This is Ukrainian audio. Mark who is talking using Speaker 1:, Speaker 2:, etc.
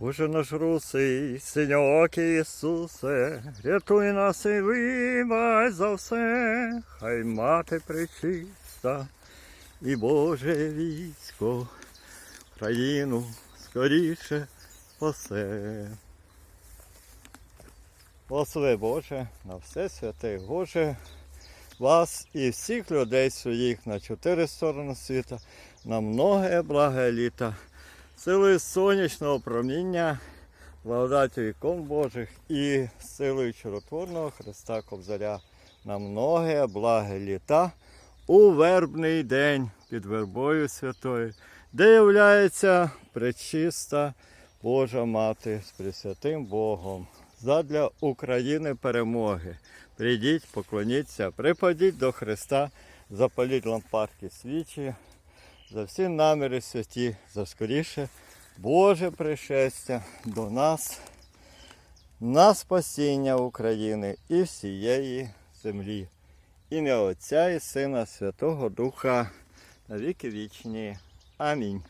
Speaker 1: Боже наш русий, синьокий Ісусе, рятуй нас і вибач за все, хай мати пречиста і Боже військо, країну скоріше спасе. Благослови Боже, на все святе Боже, вас і всіх людей своїх на чотири сторони світа, на многе благе літа, силою сонячного проміння, благодаті вікон Божих і силою чудотворного Христа Кобзаря на многе благе літа у вербний день під вербою святою, де являється пречиста Божа Мати з Пресвятим Богом задля України перемоги. Прийдіть, поклоніться, припадіть до Христа, запаліть лампадки свічі, за всі наміри святі, за скоріше Боже пришестя до нас, на спасіння України і всієї землі. Ім'я Отця і Сина Святого Духа на віки вічні. Амінь.